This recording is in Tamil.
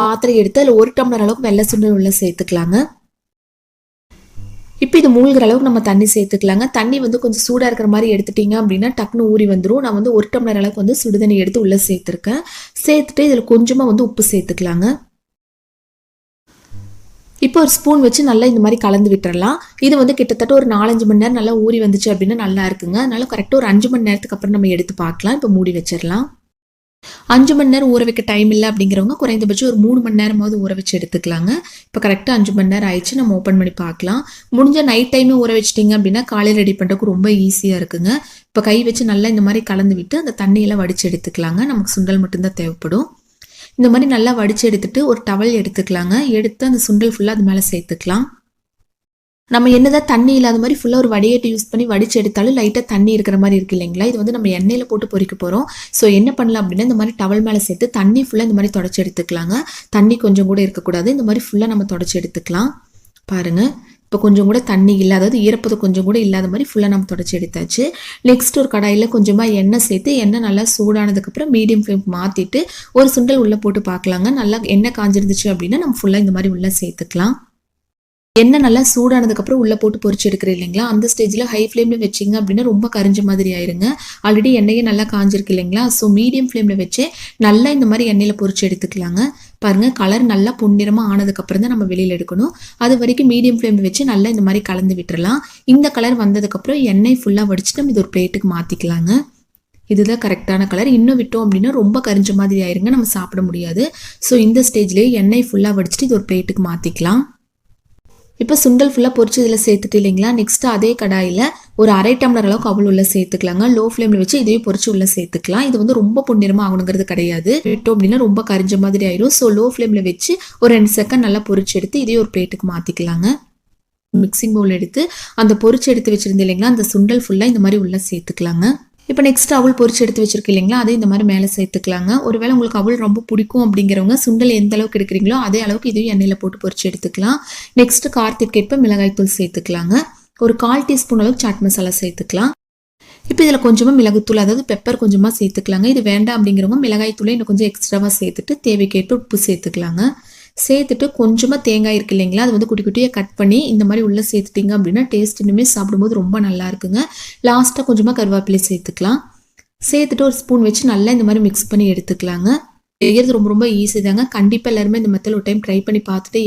பாத்திரம் எடுத்து அதில் ஒரு டம்ளர் அளவுக்கு வெள்ளை சுண்டல் உள்ள சேர்த்துக்கலாங்க. இப்போ இது மூழ்கிற அளவுக்கு நம்ம தண்ணி சேர்த்துக்கலாங்க. தண்ணி வந்து கொஞ்சம் சூடாக இருக்கிற மாதிரி எடுத்துட்டீங்க அப்படின்னா டக்குனு ஊறி வந்துடும் நான் வந்து ஒரு டம்ளர் அளவுக்கு வந்து சுடுதண்ணி எடுத்து உள்ளே சேர்த்துருக்கேன். சேர்த்துட்டு இதில் கொஞ்சமாக வந்து உப்பு சேர்த்துக்கலாங்க. இப்போ ஒரு ஸ்பூன் வச்சு நல்லா இந்த மாதிரி கலந்து விட்டுறலாம். இது வந்து கிட்டத்தட்ட ஒரு நாலஞ்சு மணி நேரம் நல்லா ஊறி வந்துச்சு அப்படின்னா நல்லா இருக்குங்க. அதனால கரெக்டாக ஒரு அஞ்சு மணி நேரத்துக்கு அப்புறம் நம்ம எடுத்து பார்க்கலாம். இப்போ மூடி வச்சிடலாம் அஞ்சு மணி நேரம் ஊற வைக்க டைம் இல்லை அப்படிங்கிறவங்க குறைந்தபட்சம் ஒரு மூணு மணி நேரமாவது ஊற வச்சு எடுத்துக்கலாங்க. இப்போ கரெக்டாக அஞ்சு மணி நேரம் ஆயிடுச்சு நம்ம ஓப்பன் பண்ணி பார்க்கலாம். முடிஞ்ச நைட் டைமே ஊற வச்சிட்டிங்க அப்படின்னா காலையில் ரெடி பண்ணுறதுக்கு ரொம்ப ஈஸியாக இருக்குங்க. இப்போ கை வச்சு நல்லா இந்த மாதிரி கலந்து விட்டு அந்த தண்ணியெல்லாம் வடித்து எடுத்துக்கலாங்க. நமக்கு சுண்டல் மட்டும்தான் தேவைப்படும். இந்த மாதிரி நல்லா வடித்து எடுத்துட்டு ஒரு டவல் எடுத்துக்கலாங்க. எடுத்து அந்த சுண்டல் ஃபுல்லாக அது மேலே சேர்த்துக்கலாம். நம்ம என்னதான் தண்ணி இல்லாத மாதிரி ஃபுல்லாக ஒரு வடிகட்டி யூஸ் பண்ணி வடிச்சு எடுத்தாலும் லைட்டாக தண்ணி இருக்கிற மாதிரி இருக்கு இல்லைங்களா? இது வந்து நம்ம எண்ணெயில் போட்டு பொறிக்க போகிறோம் ஸோ என்ன பண்ணலாம் அப்படின்னா இந்த மாதிரி டவல் மேலே சேர்த்து தண்ணி ஃபுல்லாக இந்த மாதிரி தொடச்சி எடுத்துக்கலாங்க. தண்ணி கொஞ்சம் கூட இருக்கக்கூடாது இந்த மாதிரி ஃபுல்லாக நம்ம தொடச்சி எடுத்துக்கலாம். பாருங்கள் இப்போ கொஞ்சம் கூட தண்ணி இல்லை அதாவது ஈரப்பதம் கொஞ்சம் கூட இல்லாத மாதிரி ஃபுல்லாக நம்ம தொடச்சி எடுத்தாச்சு. நெக்ஸ்ட் ஒரு கடாயில் கொஞ்சமாக எண்ணெய் சேர்த்து எண்ணெய் நல்லா சூடானதுக்கப்புறம் மீடியம் ஃப்ளேம் மாற்றிட்டு ஒரு சுண்டல் உள்ளே போட்டு பார்க்கலாங்க. நல்லா எண்ணெய் காஞ்சிருந்துச்சு அப்படின்னா நம்ம ஃபுல்லாக இந்த மாதிரி உள்ளே சேர்த்துக்கலாம். எண்ணெய் நல்லா சூடானதுக்கப்புறம் உள்ளே போட்டு பொறிச்சு எடுக்கிறேன் இல்லைங்களா? அந்த ஸ்டேஜில் ஹை ஃப்ளேமில் வச்சிங்க அப்படின்னா ரொம்ப கரிஞ்ச மாதிரி ஆயிருங்க. ஆல்ரெடி எண்ணெயே நல்லா காஞ்சிருக்கு இல்லைங்களா? ஸோ மீடியம் ஃப்ளேமில் வச்சு நல்லா இந்த மாதிரி எண்ணெயில் பொறிச்சு எடுத்துக்கலாங்க. பாருங்கள் கலர் நல்லா பொன்னிறமாக ஆனதுக்கப்புறம் தான் நம்ம வெளியில் எடுக்கணும். அது வரைக்கும் மீடியம் ஃப்ளேமில் வச்சு நல்லா இந்த மாதிரி கலந்து விட்டுறலாம். இந்த கலர் வந்ததுக்கப்புறம் எண்ணெய் ஃபுல்லாக வடிச்சுட்டு நம்ம இது ஒரு பிளேட்டுக்கு மாற்றிக்கலாங்க இதுதான் கரெக்டான கலர் இன்னும் விட்டோம் அப்படின்னா ரொம்ப கரிஞ்ச மாதிரி ஆயிருங்க. நம்ம சாப்பிட முடியாது. ஸோ இந்த ஸ்டேஜ்லேயே எண்ணெய் ஃபுல்லாக வடிச்சிட்டு இது ஒரு பிளேட்டுக்கு மாற்றிக்கலாம் இப்போ சுண்டல் ஃபுல்லாக பொறிச்சு இதில் சேர்த்துட்டு இல்லைங்களா? நெக்ஸ்ட் அதே கடாயில் ஒரு அரை டம்ளர் அளவுக்கு அவள் உள்ள சேர்த்துக்கலாங்க. லோ ஃப்ளேமில் வச்சு இதையும் பொறிச்சு உள்ள சேர்த்துக்கலாம். இது வந்து ரொம்ப பொன்னிறமாக ஆகணுங்கிறது கிடையாது. விட்டோம் அப்படின்னா ரொம்ப கரிஞ்ச மாதிரி ஆயிரும். ஸோ லோ ஃப்ளேமில் வச்சு ஒரு ரெண்டு செகண்ட் நல்லா பொறிச்சு எடுத்து இதையும் ஒரு பிளேட்டுக்கு மாற்றிக்கலாங்க மிக்சிங் பவுல் எடுத்து அந்த பொறிச்சு எடுத்து வச்சிருந்தேன் இல்லைங்களா? அந்த சுண்டல் ஃபுல்லாக இந்த மாதிரி உள்ளே சேர்த்துக்கலாங்க. இப்போ நெக்ஸ்ட் அவள் பொரிச்சு எடுத்து வச்சிருக்கு இல்லைங்களா? அதே இந்த மாதிரி மேலே சேர்த்துக்கலாங்க. ஒருவேளை உங்களுக்கு அவள் ரொம்ப பிடிக்கும் அப்படிங்கிறவங்க சுண்டல் எந்த அளவுக்கு எடுக்கிறீங்களோ அதே அளவுக்கு இதையும் எண்ணெயில் போட்டு பொறிச்சு எடுத்துக்கலாம். நெக்ஸ்ட் கார்த்திக் ஏற்ப மிளகாய் தூள் சேர்த்துக்கலாங்க. ஒரு கால் டீஸ்பூன் அளவுக்கு சாட் மசாலா சேர்த்துக்கலாம். இப்போ இதில் கொஞ்சமாக மிளகுத்தூள் அதாவது பெப்பர் கொஞ்சமாக சேர்த்துக்கலாங்க. இது வேண்டாம் அப்படிங்கிறவங்க மிளகாய் தூளை இன்னும் கொஞ்சம் எக்ஸ்ட்ராவாக சேர்த்துட்டு தேவைக்கேற்ப உப்பு சேர்த்துக்கலாங்க. சேர்த்துட்டு கொஞ்சமாக தேங்காய் இருக்கு இல்லைங்களா? அது வந்து குட்டி குட்டியாக கட் பண்ணி இந்த மாதிரி உள்ளே சேர்த்துட்டிங்க அப்படின்னா டேஸ்ட் இன்னுமே சாப்பிடும்போது ரொம்ப நல்லா இருக்குங்க. லாஸ்ட்டாக கொஞ்சமாக கருவேப்பிலை சேர்த்துக்கலாம். சேர்த்துட்டு ஒரு ஸ்பூன் வச்சு நல்லா இந்த மாதிரி மிக்ஸ் பண்ணி எடுத்துக்கலாங்க. செய்கிறது ரொம்ப ரொம்ப ஈஸி தாங்க. கண்டிப்பாக எல்லாருமே இந்த மெத்தட் ஒரு டைம் ட்ரை பண்ணி பார்த்துட்டு